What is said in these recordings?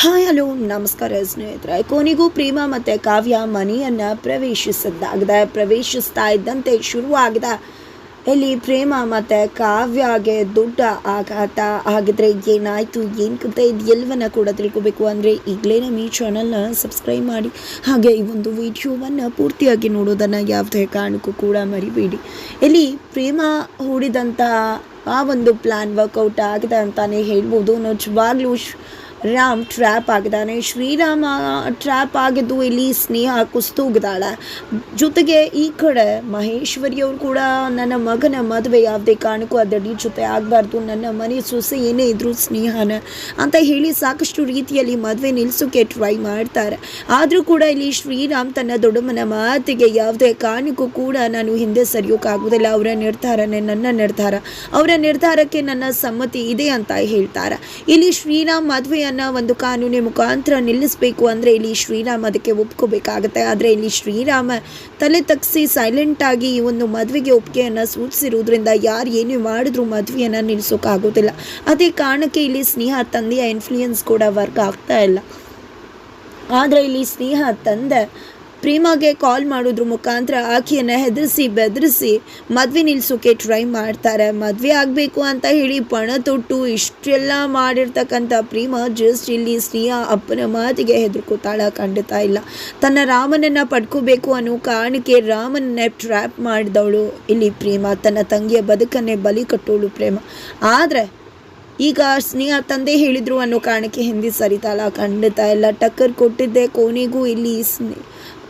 Hi, hello, ನಮಸ್ಕಾರ ಸ್ನೇಹಿತರೆ. ಕೊನೆಗೂ ಪ್ರೇಮ ಮತ್ತು ಕಾವ್ಯ ಮನೆಯನ್ನು ಪ್ರವೇಶಿಸಿದ್ದಾಗಿದೆ. ಪ್ರವೇಶಿಸ್ತಾ ಇದ್ದಂತೆ ಶುರುವಾಗಿದೆ. ಇಲ್ಲಿ ಪ್ರೇಮ ಮತ್ತು ಕಾವ್ಯಗೆ ದೊಡ್ಡ ಆಘಾತ ಆಗಿದ್ರೆ ಏನಾಯಿತು, ಏನು ಕತೆ ಇದು ಎಲ್ಲವನ್ನ ಕೂಡ ತಿಳ್ಕೊಬೇಕು ಅಂದರೆ ಈಗಲೇ ನಮ್ಮ ಈ ಚಾನಲ್ನ ಸಬ್ಸ್ಕ್ರೈಬ್ ಮಾಡಿ. ಹಾಗೆ ಈ ಒಂದು ವಿಡಿಯೋವನ್ನು ಪೂರ್ತಿಯಾಗಿ ನೋಡೋದನ್ನು ಯಾವುದೇ ಕಾರಣಕ್ಕೂ ಕೂಡ ಮರಿಬೇಡಿ. ಇಲ್ಲಿ ಪ್ರೇಮ ಹೂಡಿದಂಥ ಆ ಒಂದು ಪ್ಲ್ಯಾನ್ ವರ್ಕೌಟ್ ಆಗಿದೆ ಅಂತಲೇ ಹೇಳ್ಬೋದು. ನಿಜವಾಗ್ಲೂ ರಾಮ್ ಟ್ರ್ಯಾಪ್ ಆಗಿದ್ದಾನೆ. ಶ್ರೀರಾಮ ಟ್ರ್ಯಾಪ್ ಆಗಿದ್ದು ಇಲ್ಲಿ ಸ್ನೇಹ ಕುಸ್ತೂಗಿದ್ದಾಳೆ ಜೊತೆಗೆ ಈ ಕಡೆ ಮಹೇಶ್ವರಿಯವರು ಕೂಡ ನನ್ನ ಮಗನ ಮದುವೆ ಯಾವುದೇ ಕಾರಣಕ್ಕೂ ಅದಡಿ ಜೊತೆ ಆಗಬಾರ್ದು. ನನ್ನ ಮನೆ ಸೊಸೆ ಏನೇ ಇದ್ರು ಸ್ನೇಹನ ಅಂತ ಹೇಳಿ ಸಾಕಷ್ಟು ರೀತಿಯಲ್ಲಿ ಮದುವೆ ನಿಲ್ಲಿಸೋಕೆ ಟ್ರೈ ಮಾಡ್ತಾರೆ. ಆದರೂ ಕೂಡ ಇಲ್ಲಿ ಶ್ರೀರಾಮ್ ತನ್ನ ದೊಡ್ಡಮ್ಮನ ಮಾತಿಗೆ ಯಾವುದೇ ಕಾರಣಕ್ಕೂ ಕೂಡ ನಾನು ಹಿಂದೆ ಸರಿಯೋಕ್ಕಾಗೋದಿಲ್ಲ ಅವರ ನಿರ್ಧಾರನೇ ನನ್ನ ನಿರ್ಧಾರ. ಅವರ ನಿರ್ಧಾರಕ್ಕೆ ನನ್ನ ಸಮ್ಮತಿ ಇದೆ ಅಂತ ಹೇಳ್ತಾರೆ. ಇಲ್ಲಿ ಶ್ರೀರಾಮ್ ಮದುವೆಯನ್ನ ಒಂದು ಕಾನೂನಿನ ಮುಖಾಂತರ ನಿಲ್ಲಿಸಬೇಕು ಅಂದರೆ ಇಲ್ಲಿ ಶ್ರೀರಾಮ ಅದಕ್ಕೆ ಒಪ್ಕೋಬೇಕಾಗತ್ತೆ. ಆದರೆ ಇಲ್ಲಿ ಶ್ರೀರಾಮ ತಲೆ ತಗ್ಸಿ ಸೈಲೆಂಟ್ ಆಗಿ ಈ ಒಂದು ಮದುವೆಗೆ ಒಪ್ಪಿಗೆಯನ್ನು ಸೂಚಿಸಿರುವುದರಿಂದ ಯಾರು ಏನೇ ಮಾಡಿದ್ರು ಮದುವೆಯನ್ನು ನಿಲ್ಲಿಸೋಕ್ಕಾಗೋದಿಲ್ಲ. ಅದೇ ಕಾರಣಕ್ಕೆ ಇಲ್ಲಿ ಸ್ನೇಹ ತಂದೆಯ ಇನ್ಫ್ಲೂಯೆನ್ಸ್ ಕೂಡ ವರ್ಕ್ ಆಗ್ತಾ ಇಲ್ಲ. ಆದರೆ ಇಲ್ಲಿ ಸ್ನೇಹ ತಂದೆ ಪ್ರೇಮಗೆ ಕಾಲ್ ಮಾಡೋದ್ರ ಮುಖಾಂತರ ಆಕೆಯನ್ನು ಹೆದರಿಸಿ, ಬೆದರಿಸಿ ಮದುವೆ ನಿಲ್ಲಿಸೋಕೆ ಟ್ರೈ ಮಾಡ್ತಾರೆ. ಮದುವೆ ಆಗಬೇಕು ಅಂತ ಹೇಳಿ ಪಣ ತೊಟ್ಟು ಇಷ್ಟೆಲ್ಲ ಮಾಡಿರ್ತಕ್ಕಂಥ ಪ್ರೇಮ ಜಸ್ಟ್ ಇಲ್ಲಿ ಸ್ನೇಹ ಅಪ್ಪನ ಮಾತಿಗೆ ಹೆದರ್ಕೋತಾಳ, ಖಂಡಿತ ಇಲ್ಲ. ತನ್ನ ರಾಮನನ್ನು ಪಡ್ಕೋಬೇಕು ಅನ್ನೋ ಕಾರಣಕ್ಕೆ ರಾಮನನ್ನೇ ಟ್ರ್ಯಾಪ್ ಮಾಡಿದವಳು ಇಲ್ಲಿ ಪ್ರೇಮ. ತನ್ನ ತಂಗಿಯ ಬದುಕನ್ನೇ ಬಲಿ ಕಟ್ಟೋಳು ಪ್ರೇಮ. ಆದರೆ ಈಗ ಸ್ನೇಹ ತಂದೆ ಹೇಳಿದ್ರು ಅನ್ನೋ ಕಾರಣಕ್ಕೆ ಹಿಂದೆ ಸರಿತಾಳ ಖಂಡಿತ ಇಲ್ಲ. ಟಕ್ಕರ್ ಕೊಟ್ಟಿದ್ದೆ, ಕೊನೆಗೂ ಇಲ್ಲಿ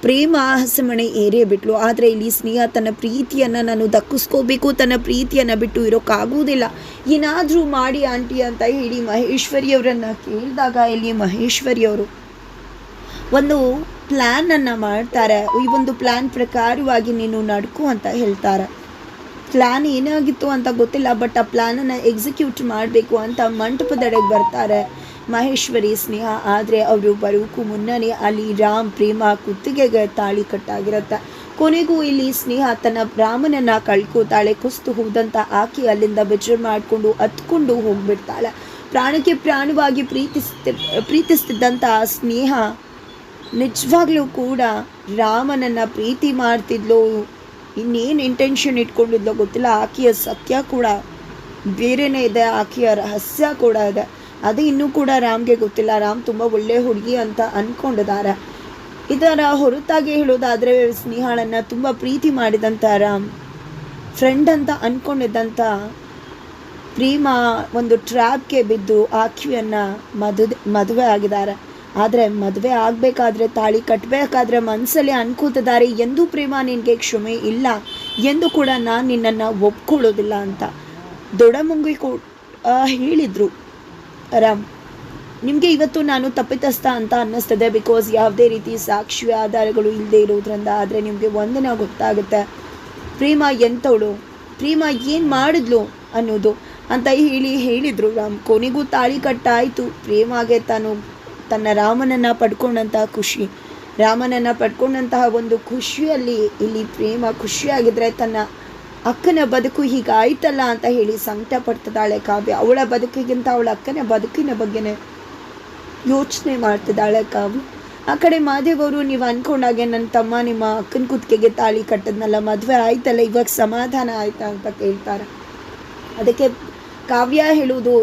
ಪ್ರೇಮ ಹಸಮಣೆ ಏರೇ ಬಿಟ್ಲು. ಆದರೆ ಇಲ್ಲಿ ಸ್ನೇಹ ತನ್ನ ಪ್ರೀತಿಯನ್ನು ನಾನು ದಕ್ಕಿಸ್ಕೋಬೇಕು, ತನ್ನ ಪ್ರೀತಿಯನ್ನು ಬಿಟ್ಟು ಇರೋಕ್ಕಾಗುವುದಿಲ್ಲ ಏನಾದರೂ ಮಾಡಿ ಆಂಟಿ ಅಂತ ಹೇಳಿ ಮಹೇಶ್ವರಿಯವರನ್ನು ಕೇಳಿದಾಗ ಇಲ್ಲಿ ಮಹೇಶ್ವರಿಯವರು ಒಂದು ಪ್ಲ್ಯಾನನ್ನು ಮಾಡ್ತಾರೆ. ಈ ಒಂದು ಪ್ಲ್ಯಾನ್ ಪ್ರಕಾರವಾಗಿ ನೀನು ನಡ್ಕು ಅಂತ ಹೇಳ್ತಾರೆ. ಪ್ಲ್ಯಾನ್ ಏನಾಗಿತ್ತು ಅಂತ ಗೊತ್ತಿಲ್ಲ ಬಟ್ ಆ ಪ್ಲ್ಯಾನನ್ನು ಎಕ್ಸಿಕ್ಯೂಟ್ ಮಾಡಬೇಕು ಅಂತ ಮಂಟಪದಡೆಗೆ ಬರ್ತಾರೆ. ಮಹೇಶ್ವರಿ ಸ್ನೇಹ, ಆದರೆ ಅವರು ಬರೋಕ್ಕೂ ಮುನ್ನನೇ ಅಲ್ಲಿ ರಾಮ್ ಪ್ರೇಮ ಕುತ್ತಿಗೆಗೆ ತಾಳಿ ಕಟ್ಟಾಗಿರುತ್ತೆ. ಕೊನೆಗೂ ಇಲ್ಲಿ ಸ್ನೇಹ ತನ್ನ ರಾಮನನ್ನ ಕಳ್ಕೋತಾಳೆ. ಕುಸ್ತು ಹೋದಂಥ ಆಕೆ ಅಲ್ಲಿಂದ ಬೆಜರ್ ಮಾಡಿಕೊಂಡು ಹತ್ಕೊಂಡು ಹೋಗ್ಬಿಡ್ತಾಳೆ. ಪ್ರಾಣಕ್ಕೆ ಪ್ರಾಣವಾಗಿ ಪ್ರೀತಿಸ್ತಿ ಪ್ರೀತಿಸ್ತಿದ್ದಂಥ ಸ್ನೇಹ ನಿಜವಾಗ್ಲೂ ಕೂಡ ರಾಮನನ್ನ ಪ್ರೀತಿ ಮಾಡ್ತಿದ್ಲು. ಇನ್ನೇನು ಇಂಟೆನ್ಷನ್ ಇಟ್ಕೊಂಡಿದ್ಲೋ ಗೊತ್ತಿಲ್ಲ. ಆಕೆಯ ಸತ್ಯ ಕೂಡ ಬೇರೆನೇ ಇದೆ. ಆಕೆಯ ರಹಸ್ಯ ಕೂಡ ಇದೆ. ಅದು ಇನ್ನೂ ಕೂಡ ರಾಮ್ಗೆ ಗೊತ್ತಿಲ್ಲ. ರಾಮ್ ತುಂಬ ಒಳ್ಳೆ ಹುಡುಗಿ ಅಂತ ಅಂದ್ಕೊಂಡಿದ್ದಾರೆ ಇದರ ಹೊರತಾಗಿ ಹೇಳೋದಾದರೆ ಸ್ನೇಹಾಳನ್ನು ತುಂಬ ಪ್ರೀತಿ ಮಾಡಿದಂಥ ರಾಮ್ ಫ್ರೆಂಡ್ ಅಂತ ಅಂದ್ಕೊಂಡಿದ್ದಂಥ ಪ್ರೇಮ ಒಂದು ಟ್ರ್ಯಾಪ್ಗೆ ಬಿದ್ದು ಆಕೆಯನ್ನು ಮದು, ಮದುವೆ ಆಗಿದ್ದಾರೆ. ಆದರೆ ಮದುವೆ ಆಗಬೇಕಾದ್ರೆ ತಾಳಿ ಕಟ್ಟಬೇಕಾದ್ರೆ ಮನಸ್ಸಲ್ಲಿ ಅನ್ಕೋತಿದ್ದಾರೆ. ಎಂದೂ ಪ್ರೇಮ ನಿನಗೆ ಕ್ಷಮೆ ಇಲ್ಲ ಎಂದು ಕೂಡ ನಾನು ನಿನ್ನನ್ನು ಒಪ್ಕೊಳ್ಳೋದಿಲ್ಲ ಅಂತ ದೊಡಮುಂಗಿ ಕೂ ಹೇಳಿದ್ರು. ರಾಮ್, ನಿಮಗೆ ಇವತ್ತು ನಾನು ತಪ್ಪಿತಸ್ಥ ಅಂತ ಅನ್ನಿಸ್ತದೆ ಬಿಕಾಸ್ ಯಾವುದೇ ರೀತಿ ಸಾಕ್ಷಿ ಆಧಾರಗಳು ಇಲ್ಲದೆ ಇರೋದ್ರಿಂದ, ಆದರೆ ನಿಮಗೆ ಒಂದಿನ ಗೊತ್ತಾಗುತ್ತೆ. ಪ್ರೇಮ ಎಂಥವಳು ಪ್ರೇಮ ಏನು ಮಾಡಿದ್ಲು ಅನ್ನೋದು ಅಂತ ಹೇಳಿ ಹೇಳಿದರು ರಾಮ್. ಕೊನೆಗೂ ತಾಳಿ ಕಟ್ಟಾಯಿತು. ಪ್ರೇಮಾಗೆ ತಾನು ತನ್ನ ರಾಮನನ್ನು ಪಡ್ಕೊಂಡಂತಹ ಖುಷಿ. ರಾಮನನ್ನು ಪಡ್ಕೊಂಡಂತಹ ಒಂದು ಖುಷಿಯಲ್ಲಿ ಇಲ್ಲಿ ಪ್ರೇಮ ಖುಷಿಯಾಗಿದ್ದರೆ ತನ್ನ ಅಕ್ಕನ ಬದುಕು ಹೀಗಾಯ್ತಲ್ಲ ಅಂತ ಹೇಳಿ ಸಂಕಟ ಪಡ್ತಿದ್ದಾಳೆ ಕಾವ್ಯ. ಅವಳ ಬದುಕಿಗಿಂತ ಅವಳ ಅಕ್ಕನ ಬದುಕಿನ ಬಗ್ಗೆನೇ ಯೋಚನೆ ಮಾಡ್ತಿದ್ದಾಳೆ ಕಾವ್ಯ. ಆ ಕಡೆ ಮಾದೇವರು ನೀವು ಅನ್ಕೊಂಡಾಗೆ ನನ್ನ ತಮ್ಮ ನಿಮ್ಮ ಅಕ್ಕನ ಕುತ್ತಿಗೆಗೆ ತಾಳಿ ಕಟ್ಟದ್ನಲ್ಲ, ಮದುವೆ ಆಯ್ತಲ್ಲ, ಇವಾಗ ಸಮಾಧಾನ ಆಯ್ತಾ ಅಂತ ಕೇಳ್ತಾರೆ. ಅದಕ್ಕೆ ಕಾವ್ಯ ಹೇಳುವುದು,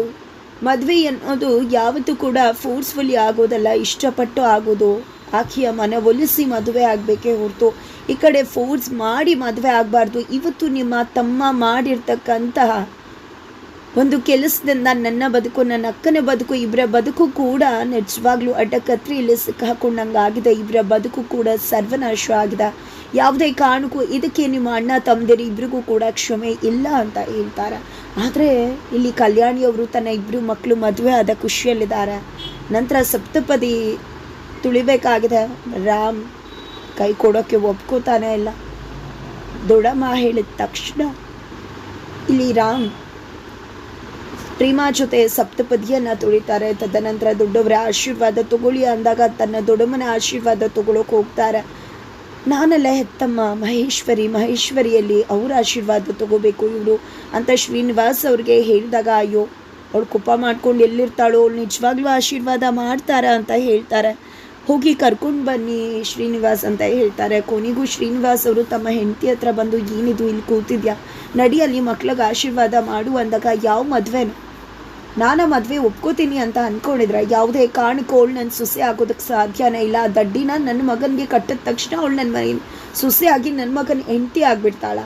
ಮದುವೆ ಅನ್ನೋದು ಯಾವತ್ತೂ ಕೂಡ ಫೋರ್ಸ್ಫುಲಿ ಆಗೋದಲ್ಲ, ಇಷ್ಟಪಟ್ಟು ಆಗೋದು. ಆಕೆಯ ಮನವೊಲಿಸಿ ಮದುವೆ ಆಗಬೇಕೇ ಹೊರತು ಈ ಕಡೆ ಫೋರ್ಸ್ ಮಾಡಿ ಮದುವೆ ಆಗಬಾರ್ದು. ಇವತ್ತು ನಿಮ್ಮ ತಮ್ಮ ಮಾಡಿರ್ತಕ್ಕಂತಹ ಒಂದು ಕೆಲಸದಿಂದ ನನ್ನ ಬದುಕು, ನನ್ನ ಅಕ್ಕನ ಬದುಕು ಇಬ್ಬರ ಬದುಕು ಕೂಡ ನಿಜವಾಗ್ಲೂ ಅಡ್ಡಕತ್ರಿಯಲ್ಲಿ ಸಿಕ್ಕಾಕೊಂಡಂಗಾಗಿದೆ. ಇಬ್ಬರ ಬದುಕು ಕೂಡ ಸರ್ವನಾಶ ಆಗಿದೆ. ಯಾವುದೇ ಕಾರಣಕ್ಕೂ ಇದಕ್ಕೆ ನಿಮ್ಮ ಅಣ್ಣ ತಮ್ಮದಿರಿ ಇಬ್ಬರಿಗೂ ಕೂಡ ಕ್ಷಮೆ ಇಲ್ಲ ಅಂತ ಹೇಳ್ತಾರೆ. ಆದರೆ ಇಲ್ಲಿ ಕಲ್ಯಾಣಿಯವರು ತನ್ನ ಇಬ್ಬರು ಮಕ್ಕಳು ಮದುವೆ ಆದ ಖುಷಿಯಲ್ಲಿದ್ದಾರೆ. ನಂತರ ಸಪ್ತಪದಿ ತುಳಿಬೇಕಾಗಿದೆ. ರಾಮ್ ಕೈ ಕೊಡೋಕ್ಕೆ ಒಪ್ಕೋತಾನೆ ಇಲ್ಲ. ದೊಡಮ್ಮ ಹೇಳಿದ ತಕ್ಷಣ, ಇಲ್ಲಿ ರಾಮ್, ಪ್ರೇಮ ಜೊತೆ ಸಪ್ತಪದಿಯನ್ನು ತುಳಿತಾರೆ. ತದನಂತರ ದೊಡ್ಡವರ ಆಶೀರ್ವಾದ ತಗೊಳ್ಳಿ ಅಂದಾಗ ತನ್ನ ದೊಡ್ಡಮ್ಮನ ಆಶೀರ್ವಾದ ತಗೊಳ್ಳೋಕೆ ಹೋಗ್ತಾರೆ. ನಾನಲ್ಲ ಹೆತ್ತಮ್ಮ, ಮಹೇಶ್ವರಿ, ಮಹೇಶ್ವರಿಯಲ್ಲಿ ಅವ್ರ ಆಶೀರ್ವಾದ ತಗೋಬೇಕು ಇವರು ಅಂತ ಶ್ರೀನಿವಾಸ್ ಅವ್ರಿಗೆ ಹೇಳಿದಾಗ, ಅಯ್ಯೋ, ಅವಳು ಕೋಪ ಮಾಡ್ಕೊಂಡು ಎಲ್ಲಿರ್ತಾಳೋ, ಅವಳು ನಿಜವಾಗ್ಲೂ ಆಶೀರ್ವಾದ ಮಾಡ್ತಾರ? ಅಂತ ಹೇಳ್ತಾರೆ. ಹೋಗಿ ಕರ್ಕೊಂಡು ಬನ್ನಿ ಶ್ರೀನಿವಾಸ್ ಅಂತ ಹೇಳ್ತಾರೆ. ಕೊನೆಗೂ ಶ್ರೀನಿವಾಸ್ ಅವರು ತಮ್ಮ ಹೆಂಡತಿ ಹತ್ರ ಬಂದು, ಏನಿದು ಇಲ್ಲಿ ಕೂತಿದ್ಯಾ? ನಡಿಯಲ್ಲಿ ಮಕ್ಳಿಗೆ ಆಶೀರ್ವಾದ ಮಾಡು ಅಂದಾಗ, ಯಾವ ಮದುವೆ ನಾನು ಮದುವೆ ಒಪ್ಕೋತೀನಿ ಅಂತ ಅಂದ್ಕೊಂಡಿದ್ರೆ ಯಾವುದೇ ಕಾರಣಕ್ಕೂ ನನ್ನ ಸೊಸೆ ಆಗೋದಕ್ಕೆ ಸಾಧ್ಯನೇ ಇಲ್ಲ. ಆ ದಡ್ಡಿನ ನನ್ನ ಮಗನಿಗೆ ಕಟ್ಟಿದ ತಕ್ಷಣ ಅವಳು ನನ್ನ ಮನೆ ಸೊಸೆ ಆಗಿ ನನ್ನ ಮಗನ ಹೆಂಡತಿ ಆಗ್ಬಿಡ್ತಾಳ.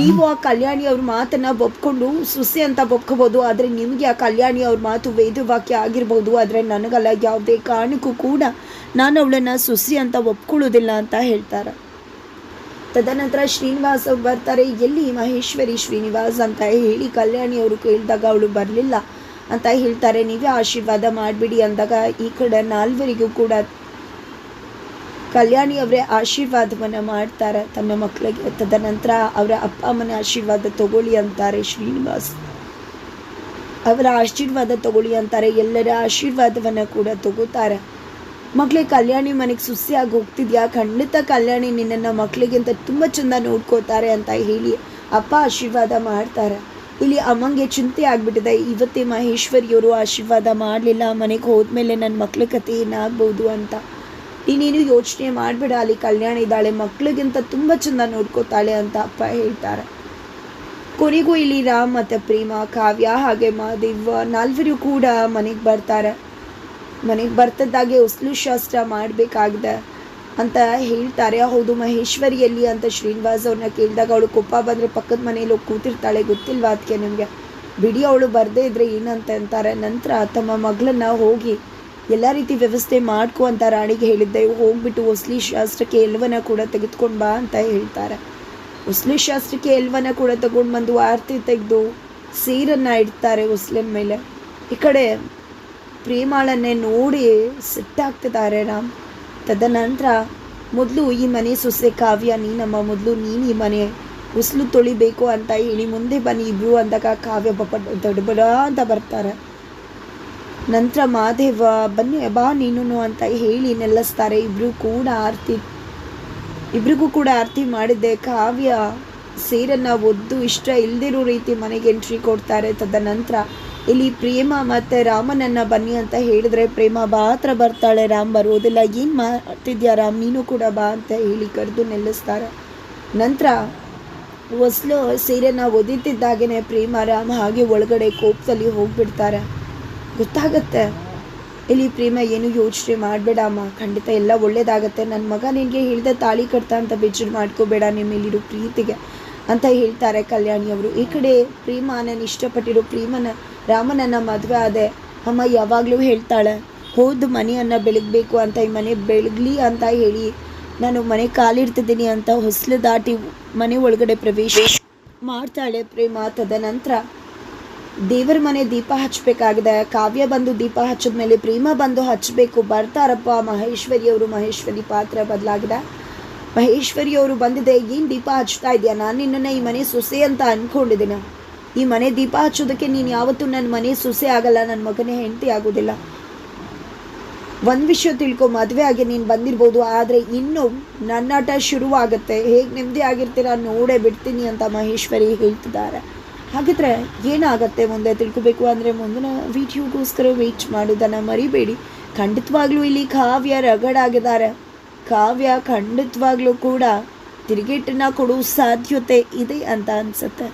ನೀವು ಆ ಕಲ್ಯಾಣಿ ಅವ್ರ ಮಾತನ್ನ ಒಪ್ಕೊಂಡು ಸುಸೆ ಅಂತ ಒಪ್ಕೋಬೋದು, ಆದರೆ ನಿಮಗೆ ಆ ಕಲ್ಯಾಣಿ ಅವ್ರ ಮಾತು ವೇದವಾಕ್ಯ ಆಗಿರ್ಬೋದು, ಆದರೆ ನನಗಲ್ಲ ಯಾವುದೇ ಕಾರಣಕ್ಕೂ ಕೂಡ ನಾನು ಅವಳನ್ನು ಸುಸಿ ಅಂತ ಒಪ್ಕೊಳ್ಳೋದಿಲ್ಲ ಅಂತ ಹೇಳ್ತಾರೆ. ತದನಂತರ ಶ್ರೀನಿವಾಸ್ ಅವ್ರು ಬರ್ತಾರೆ, ಎಲ್ಲಿ ಮಹೇಶ್ವರಿ ಶ್ರೀನಿವಾಸ್ ಅಂತ ಹೇಳಿ ಕಲ್ಯಾಣಿ ಅವರು ಕೇಳಿದಾಗ ಅವಳು ಬರಲಿಲ್ಲ ಅಂತ ಹೇಳ್ತಾರೆ, ನೀವೇ ಆಶೀರ್ವಾದ ಮಾಡಿಬಿಡಿ ಅಂದಾಗ ಈ ಕಡೆ ನಾಲ್ವರಿಗೂ ಕೂಡ ಕಲ್ಯಾಣಿ ಅವರೇ ಆಶೀರ್ವಾದವನ್ನು ಮಾಡ್ತಾರೆ. ತನ್ನ ಮಕ್ಕಳಿಗೆ ತದನಂತರ ಅವರ ಅಪ್ಪ ಅಮ್ಮನ ಆಶೀರ್ವಾದ ತಗೊಳ್ಳಿ ಅಂತಾರೆ ಶ್ರೀನಿವಾಸ್. ಅವರ ಆಶೀರ್ವಾದ ತಗೊಳ್ಳಿ ಅಂತಾರೆ. ಎಲ್ಲರ ಆಶೀರ್ವಾದವನ್ನು ಕೂಡ ತಗೋತಾರೆ. ಮಕ್ಕಳಿಗೆ ಕಲ್ಯಾಣಿ ಮನೆಗೆ ಸುಸ್ಸಿಯಾಗಿ ಹೋಗ್ತಿದ್ಯಾ? ಖಂಡಿತ ಕಲ್ಯಾಣಿ ನಿನ್ನನ್ನು ಮಕ್ಕಳಿಗಿಂತ ತುಂಬ ಚೆಂದ ನೋಡ್ಕೋತಾರೆ ಅಂತ ಹೇಳಿ ಅಪ್ಪ ಆಶೀರ್ವಾದ ಮಾಡ್ತಾರೆ. ಇಲ್ಲಿ ಅಮ್ಮಂಗೆ ಚಿಂತೆ ಆಗಿಬಿಟ್ಟಿದೆ. ಇವತ್ತೇ ಮಹೇಶ್ವರಿಯವರು ಆಶೀರ್ವಾದ ಮಾಡಲಿಲ್ಲ. ಮನೆಗೆ ಹೋದ್ಮೇಲೆ ನನ್ನ ಮಕ್ಕಳ ಕಥೆ ಏನಾಗ್ಬೋದು ಅಂತ. ನೀನೇನು ಯೋಚನೆ ಮಾಡಬೇಡ, ಅಲ್ಲಿ ಕಲ್ಯಾಣ ಇದ್ದಾಳೆ, ಮಕ್ಳಿಗಿಂತ ತುಂಬ ಚೆಂದ ನೋಡ್ಕೋತಾಳೆ ಅಂತ ಅಪ್ಪ ಹೇಳ್ತಾರೆ. ಕೊನೆಗೂ ಇಲ್ಲಿ ರಾಮ್ ಮತ್ತು ಪ್ರೇಮ, ಕಾವ್ಯ ಹಾಗೆ ಮಾದಿವ್ ನಾಲ್ವರು ಕೂಡ ಮನೆಗೆ ಬರ್ತಾರೆ. ಮನೆಗೆ ಬರ್ತಿದ್ದಾಗೆ ಉಸ್ಲು ಶಾಸ್ತ್ರ ಮಾಡಬೇಕಾಗಿದೆ ಅಂತ ಹೇಳ್ತಾರೆ. ಹೌದು, ಮಹೇಶ್ವರಿಯಲ್ಲಿ ಅಂತ ಶ್ರೀನಿವಾಸ್ ಅವ್ರನ್ನ ಕೇಳಿದಾಗ ಅವಳು ಕೊಪ್ಪ ಬಂದರೆ ಪಕ್ಕದ ಮನೇಲಿ ಹೋಗಿ ಕೂತಿರ್ತಾಳೆ, ಗೊತ್ತಿಲ್ವಾ ಅದಕ್ಕೆ ನಿಮಗೆ? ಬಿಡಿ, ಅವಳು ಬರದೇ ಇದ್ರೆ ಏನಂತ ಅಂತಾರೆ. ನಂತರ ತಮ್ಮ ಮಗಳನ್ನ ಹೋಗಿ ಎಲ್ಲ ರೀತಿ ವ್ಯವಸ್ಥೆ ಮಾಡ್ಕೊ ಅಂತ ರಾಣಿಗೆ ಹೇಳಿದ್ದೆ. ಹೋಗ್ಬಿಟ್ಟು ಹೊಸ್ಲಿ ಶಾಸ್ತ್ರಕ್ಕೆ ಎಲ್ವನ ಕೂಡ ತೆಗೆದುಕೊಂಡು ಬಾ ಅಂತ ಹೇಳ್ತಾರೆ. ಉಸ್ಲಿ ಶಾಸ್ತ್ರಕ್ಕೆ ಎಲ್ವನ ಕೂಡ ತಗೊಂಡು ಬಂದು ಆರತಿ ತೆಗೆದು ಸೀರನ್ನು ಇಡ್ತಾರೆ ಉಸ್ಲಿನ ಮೇಲೆ. ಈ ಕಡೆ ಪ್ರೇಮಾಳನ್ನೇ ನೋಡಿ ಸಿಟ್ಟಾಗ್ತಿದ್ದಾರೆ ರಾಮ್. ತದನಂತರ ಮೊದಲು ಈ ಮನೆ ಸೊಸೆ ಕಾವ್ಯ, ನೀನಮ್ಮ, ಮೊದಲು ನೀನು ಈ ಮನೆ ಉಸ್ಲು ತೊಳಿಬೇಕು ಅಂತ ಹೇಳಿ ಮುಂದೆ ಬನ್ನಿ, ಇಬ್ರು ಅಂದಾಗ ಕಾವ್ಯ ಬಪ್ಪ ದೊಡ್ಡಬಡ ಅಂತ ಬರ್ತಾರೆ. ನಂತರ ಮಾದೇವ ಬನ್ನಿ, ಬಾ ನೀನು ಅಂತ ಹೇಳಿ ನೆಲೆಸ್ತಾರೆ. ಇಬ್ರು ಕೂಡ ಆರತಿ, ಇಬ್ರಿಗೂ ಕೂಡ ಆರತಿ ಮಾಡಿದ್ದೆ. ಕಾವ್ಯ ಸೇರನ್ನ ಒದ್ದು ಇಷ್ಟ ಇಲ್ದಿರೋ ರೀತಿ ಮನೆಗೆ ಎಂಟ್ರಿ ಕೊಡ್ತಾರೆ. ತದನಂತರ ಇಲ್ಲಿ ಪ್ರೇಮ ಮತ್ತೆ ರಾಮನನ್ನು ಬನ್ನಿ ಅಂತ ಹೇಳಿದ್ರೆ ಪ್ರೇಮ ಬಾ ಬರ್ತಾಳೆ. ರಾಮ್ ಬರೋದಿಲ್ಲ. ಏನು ಮಾಡ್ತಿದ್ಯಾ ರಾಮ್? ನೀನು ಕೂಡ ಬಾ ಅಂತ ಹೇಳಿ ಕರೆದು ನಿಲ್ಲಿಸ್ತಾರೆ ನಂತರ ಹೊಸ್ಲು ಸೀರೆನ ಒದಿತಿದ್ದಾಗೇನೆ ಪ್ರೇಮ ರಾಮ್ ಹಾಗೆ ಒಳಗಡೆ ಕೋಪದಲ್ಲಿ ಹೋಗ್ಬಿಡ್ತಾರೆ. ಗೊತ್ತಾಗತ್ತೆ. ಇಲ್ಲಿ ಪ್ರೇಮ, ಏನು ಯೋಚನೆ ಮಾಡಬೇಡ ಅಮ್ಮ. ಖಂಡಿತ ಎಲ್ಲ ಒಳ್ಳೇದಾಗತ್ತೆ. ನನ್ನ ಮಗ ನಿನಗೆ ಹೇಳಿದೆ ತಾಳಿ ಕಟ್ತಾ ಅಂತ ಬೇಜಾರು ಮಾಡ್ಕೋಬೇಡ ನಿಮ್ಮ ಪ್ರೀತಿಗೆ ಅಂತ ಹೇಳ್ತಾರೆ ಕಲ್ಯಾಣಿ ಅವರು. ಈ ಕಡೆ ಪ್ರೇಮ ನಾನು ಇಷ್ಟಪಟ್ಟಿರೋ ಪ್ರೇಮನ, ರಾಮನನ್ನ ಮದುವೆ ಆದೆ ಅಮ್ಮ ಯಾವಾಗಲೂ ಹೇಳ್ತಾಳೆ, ಹೋದ ಮನೆಯನ್ನು ಬೆಳಗಬೇಕು ಅಂತ, ಈ ಮನೆ ಬೆಳಗಲಿ ಅಂತ ಹೇಳಿ ನಾನು ಮನೆ ಕಾಲಿಡ್ತಿದ್ದೀನಿ ಅಂತ, ಹೊಸಲು ದಾಟಿ ಮನೆ ಒಳಗಡೆ ಪ್ರವೇಶ ಮಾಡ್ತಾಳೆ ಪ್ರೇಮ ತದನಂತರ. ದೇವರ ಮನೆ ದೀಪ ಹಚ್ಚಬೇಕಾಗಿದೆ. ಕಾವ್ಯ ಬಂದು ದೀಪ ಹಚ್ಚಿದ್ಮೇಲೆ ಪ್ರೇಮ ಬಂದು ಹಚ್ಚಬೇಕು. ಬರ್ತಾರಪ್ಪ ಮಹೇಶ್ವರಿ ಅವರು, ಮಹೇಶ್ವರಿ ಪಾತ್ರ ಬದಲಾಗಿದೆ. ಮಹೇಶ್ವರಿ ಅವರು ಬಂದಿದೆ, ಏನು ದೀಪ ಹಚ್ತಾ ಇದೆಯಾ ನಾನು ನಿನ್ನನ್ನು ಈ ಮನೆ ಸೊಸೆ ಅಂತ ಅಂದ್ಕೊಂಡಿದ್ದೀನಿ ಈ ಮನೆ ದೀಪ ಹಚ್ಚೋದಕ್ಕೆ ನೀನು ಯಾವತ್ತೂ ನನ್ನ ಮನೆ ಸೊಸೆ ಆಗಲ್ಲ. ನನ್ನ ಮಗನೇ ಹೆಂಡತಿ ಆಗೋದಿಲ್ಲ. ಒಂದು ವಿಷಯ ತಿಳ್ಕೊ, ಮದುವೆ ಆಗಿ ನೀನು ಬಂದಿರ್ಬೋದು, ಆದರೆ ಇನ್ನು ನನ್ನಾಟ ಶುರುವಾಗುತ್ತೆ. ಹೇಗೆ ನೆಮ್ಮದಿ ಆಗಿರ್ತೀರಾ? ನೋಡೇ ಬಿಡ್ತೀನಿ ಅಂತ ಮಹೇಶ್ವರಿ ಹೇಳ್ತಿದ್ದಾರೆ. ಹಾಗಿದ್ರೆ ಏನಾಗತ್ತೆ ಮುಂದೆ ತಿಳ್ಕೊಬೇಕು ಅಂದರೆ ಮುಂದಿನ ವಿಡಿಯೋಗೋಸ್ಕರ ವೇಟ್ ಮಾಡೋದನ್ನು ಮರಿಬೇಡಿ. ಖಂಡಿತವಾಗ್ಲೂ ಇಲ್ಲಿ ಕಾವ್ಯ ರಗಡಾಗಿದ್ದಾರೆ. ಕಾವ್ಯ ಖಂಡಿತವಾಗ್ಲೂ ಕೂಡ ತಿರುಗೇಟನ್ನು ಕೊಡೋ ಸಾಧ್ಯತೆ ಇದೆ ಅಂತ ಅನಿಸುತ್ತೆ.